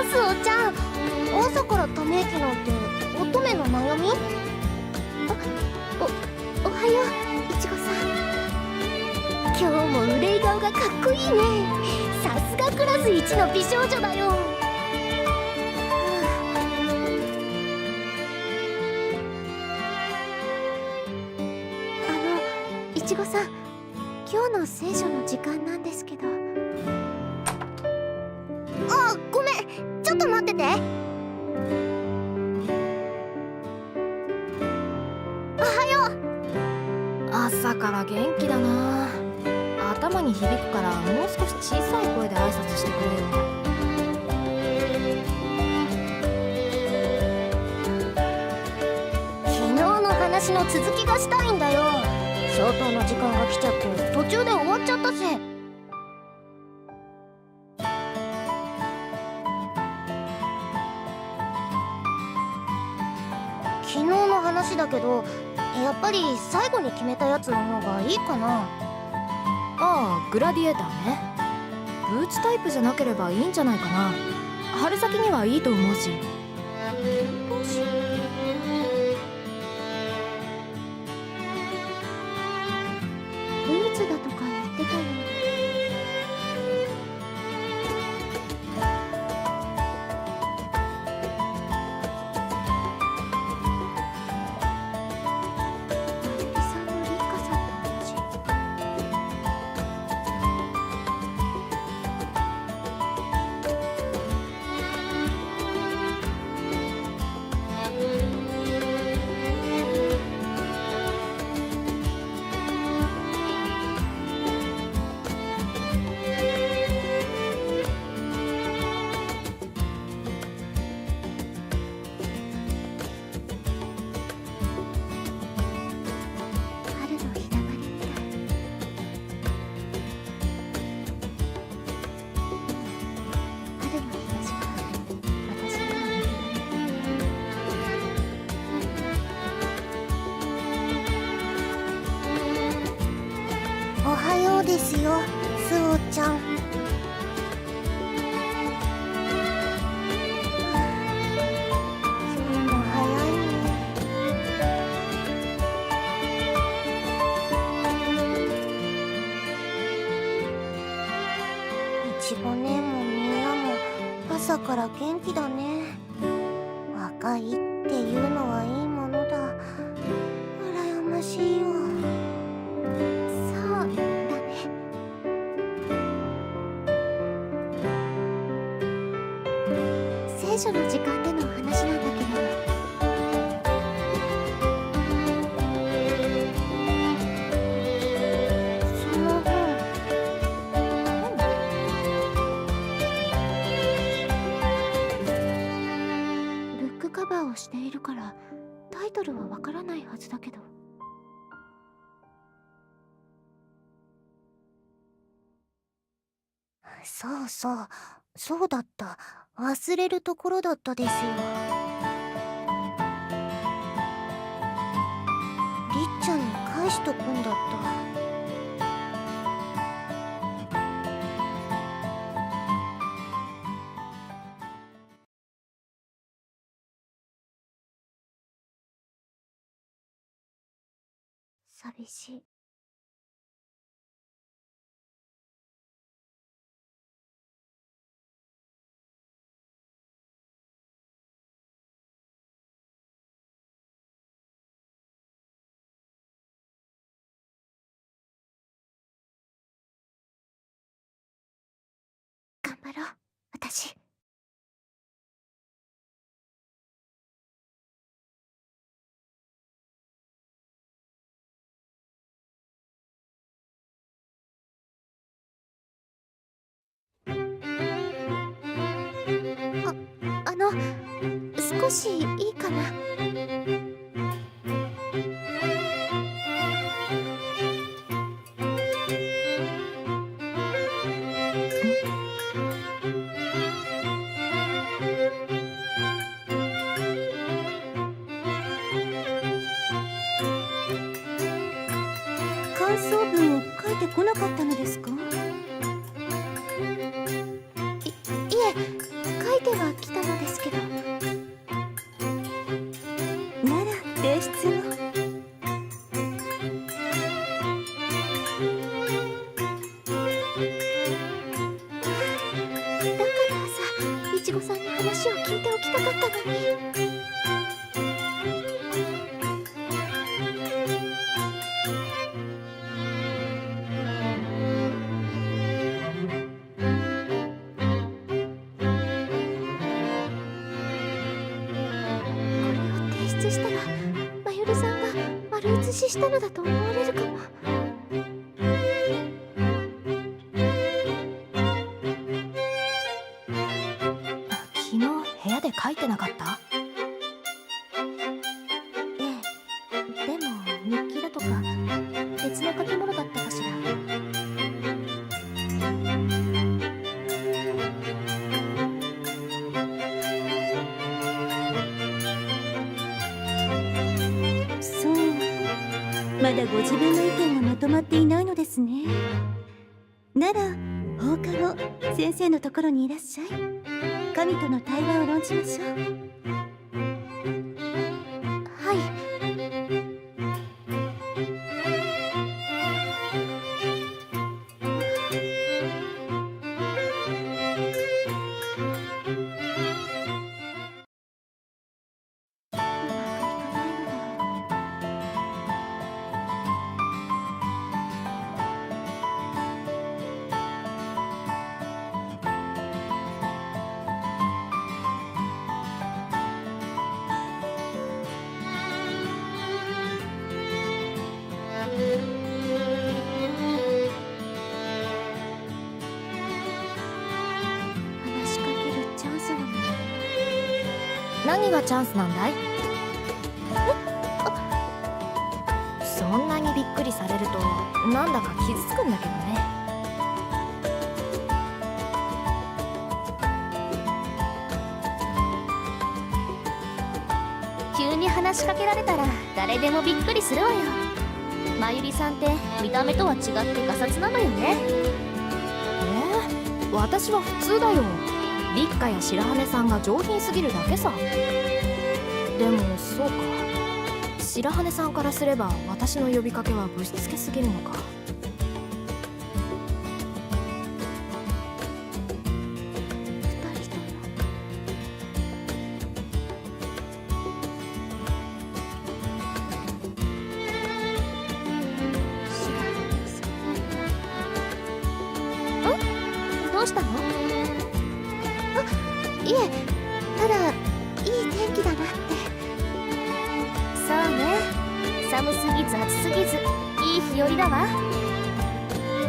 はようすおちゃん。朝からため息なんて乙女の悩み？あおおはよういちごさん。今日も憂い顔がかっこいいね。さすがクラス一の美少女だよ。あのいちごさん今日の聖書の時間なんですけど。あごめん。と待ってて。おはよう。朝から元気だな。頭に響くからもう少し小さい声で挨拶してくれよ昨日の話の続きがしたいんだよ。消灯の時間が来ちゃって途中で終わっちゃったし昨日の話だけどやっぱり最後に決めたやつの方がいいかな。ああグラディエーターね。ブーツタイプじゃなければいいんじゃないかな。春先にはいいと思うし。しぼねもみんなも朝から元気だね。若いっていうのはいいものだ。羨ましいよそうだね。聖書の時間でのをしているからタイトルはわからないはずだけど。そうそう。そうだった。忘れるところだったですよ。りっちゃんに返しとくんだった。寂しい。少しいいかな。感想文を書いてこなかったのですか？ししたのだと思う。まだご自分の意見がまとまっていないのですね。なら放課後先生のところにいらっしゃい。神との対話を論じましょう。何がチャンスなんだい？そんなにびっくりされるとなんだか傷つくんだけどね。急に話しかけられたら誰でもびっくりするわよ。まゆりさんって見た目とは違ってガサツなのよね。え？私は普通だよ。立花や白羽さんが上品すぎるだけさ。でもそうか。白羽さんからすれば私の呼びかけはぶしつけすぎるのか。寄りだわ。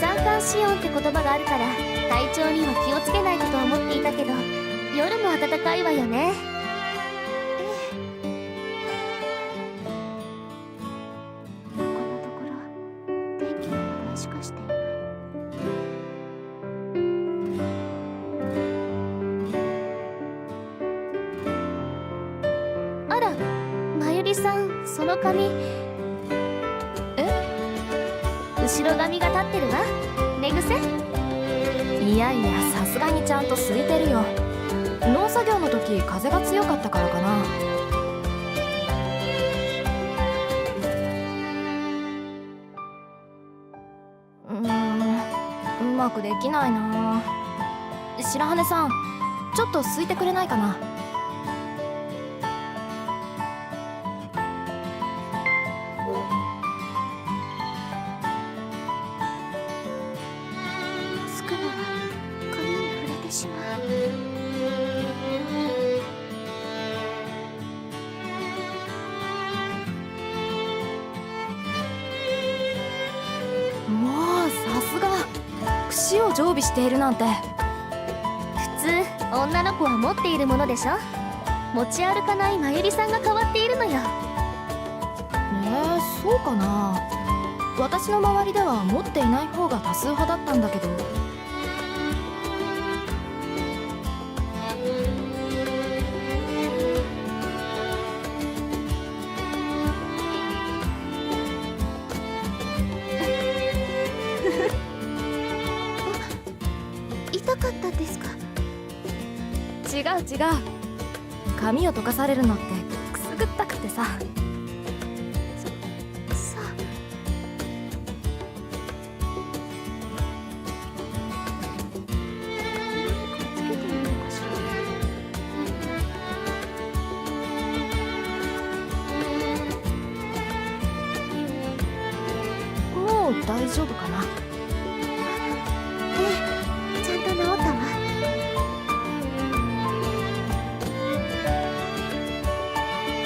三寒四温って言葉があるから体調には気をつけないかと思っていたけど夜も暖かいわよね。と空いてるよ。農作業の時風が強かったからかな。うんうまくできないな。白羽さんちょっとすいてくれないかな。櫛を常備しているなんて。普通女の子は持っているものでしょ？持ち歩かないまゆりさんが変わっているのよ。ねえそうかな。私の周りでは持っていない方が多数派だったんだけど違う違う。髪を溶かされるのってくすぐったくてさ。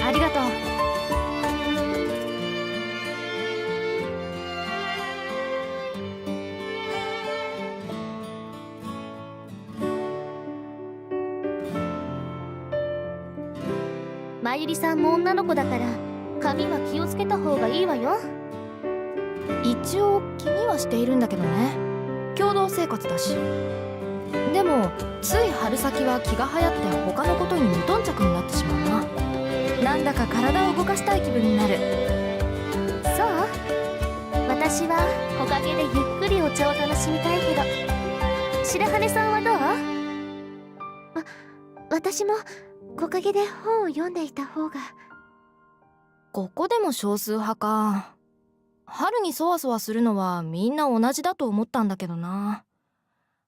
ありがとう。まゆりさんも女の子だから髪は気をつけた方がいいわよ。一応気にはしているんだけどね。共同生活だし。でもつい春先は気が流行って他のことに無頓着になってか体を動かしたい気分になる。そう。私は木陰でゆっくりお茶を楽しみたいけど。白羽さんはどう？あ私も木陰で本を読んでいた方が。ここでも少数派か。春にそわそわするのはみんな同じだと思ったんだけどな。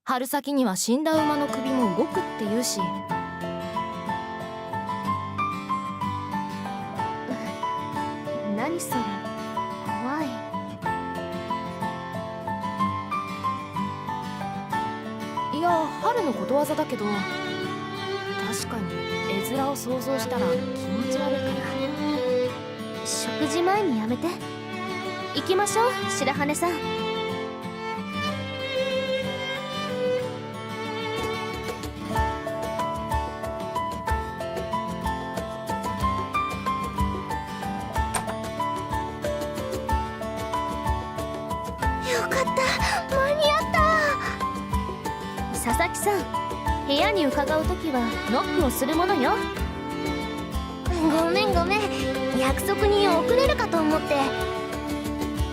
春先には死んだ馬の首も動くって言うし何それ？怖い。いや春のことわざだけど確かに絵面を想像したら気持ち悪いから。食事前にやめて。行きましょう白羽さん。よかった。間に合った。佐々木さん部屋に伺う時はノックをするものよ。ごめんごめん。約束に遅れるかと思って。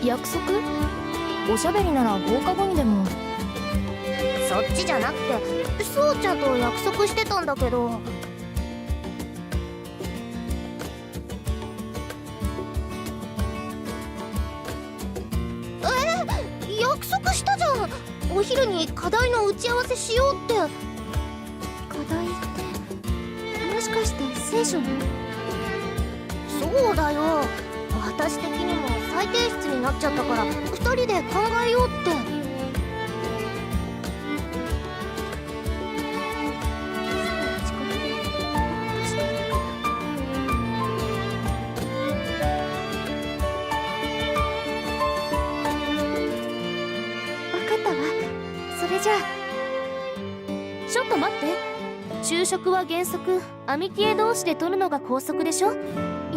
約束？おしゃべりなら放課後にでも。そっちじゃなくてそうちゃんと約束してたんだけどに課題の打ち合わせしようって。課題ってもしかして聖書の？そうだよ。私的にも再提出になっちゃったから2人で考えようって。は原則アミティエ同士で取るのが拘束でしょ？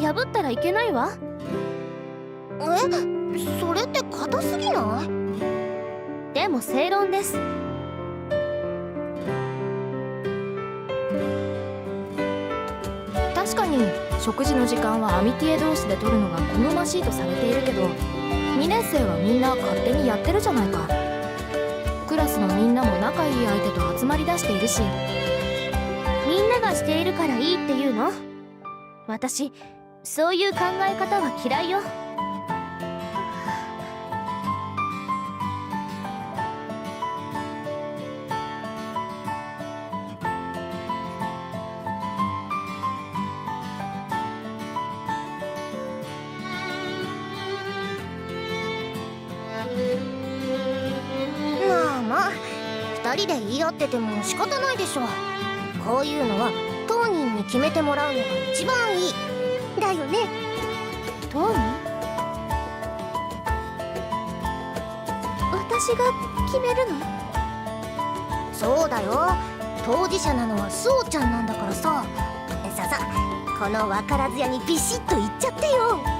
破ったらいけないわ。え？それって硬すぎない？でも正論です。確かに食事の時間はアミティエ同士で取るのが好ましいとされているけど2年生はみんな勝手にやってるじゃないか。クラスのみんなも仲いい相手と集まりだしているしみんながしているからいいっていうの？私そういう考え方は嫌いよ。まあまあ2人で言い合ってても仕方ないでしょ。こういうのは当人に決めてもらうのが一番いい。だよね。当人？私が決めるの？そうだよ。当事者なのはスオちゃんなんだからさ。ささこの分からず屋にビシッと言っちゃってよ。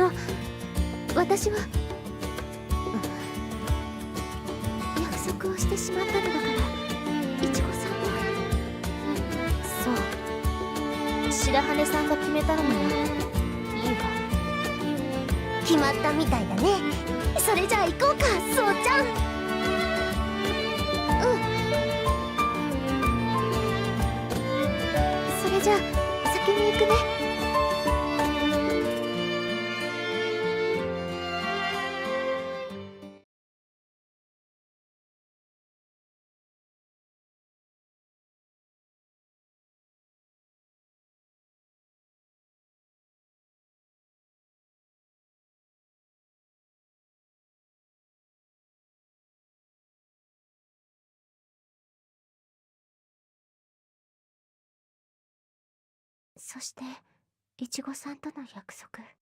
の私は、約束をしてしまったのだからいちごさんはそう。白羽さんが決めたのならいいわ。決まったみたいだね。それじゃあ行こうかそうちゃん。うん。それじゃあ先に行くね。そしていちごさんとの約束。